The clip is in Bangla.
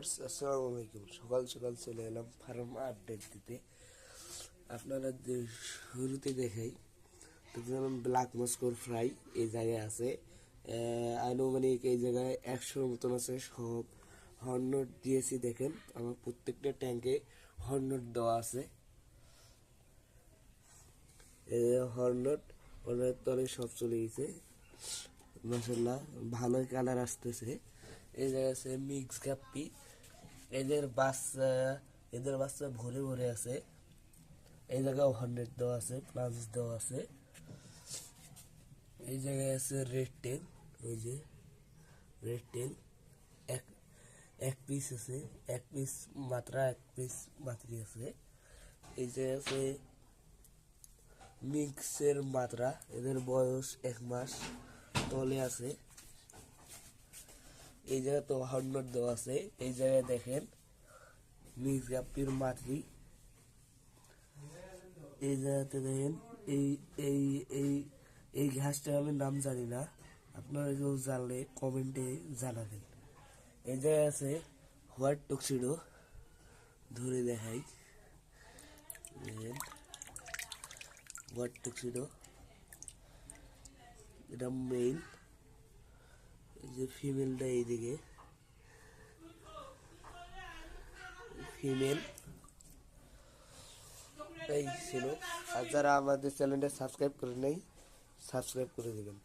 ভিউয়ার্স আসসালামু আলাইকুম সকাল সকাল চলে এলাম ফার্ম আপডেট দিতে। আপনারা শুরুতে দেখাই দেখলাম ব্ল্যাক মস্কোর ফ্রাই এই জায়গায় আছে। আনুমানিক এই জায়গায় একশোর মতন আছে সব হর্নট দিয়েছি দেখেন। আমার প্রত্যেকটা ট্যাঙ্কে হর্নট দেওয়া আছে। হর্নট ওনার তলে সব চলে গেছে। মাসাল্লাহ ভালোই কালার আসতেছে। এই জায়গায় আছে মিক্স কাপ্পি এদের বাচ্চা এদের বাচ্চা ভরে ভরে আছে এই জায়গায় হান্ড্রেড দেওয়া আছে প্লাস দেওয়া আছে এই জায়গায় আছে রেড টেল ওই যে রেড টেল এক এক পিস আছে এক পিস মাত্রা এক পিস মাত্রি আছে এই জায়গায় আছে মিক্সের মাত্রা এদের বয়স এক মাস তলে আছে এই জায়গায় তো হান্ড্রেড দেওয়া আছে। এই জায়গায় দেখেন মিক্স গাপ্পির মাতৃ এই জায়গাতে দেখেন, এই এই এই এই ঘাসটার আমি নাম জানি না। আপনারা কেউ জানলে কমেন্টে জানাবেন। এই জায়গায় আছে হোয়াইট টক্সিডো ধরে দেখাই। দেখেন, হোয়াইট টক্সিডো এটা মেইল যে ফিমেলটা এইদিকে। ফিমেল এই ছিল। আর যারা আমাদের চ্যানেলটা সাবস্ক্রাইব করে নেই সাবস্ক্রাইব করে দেবেন।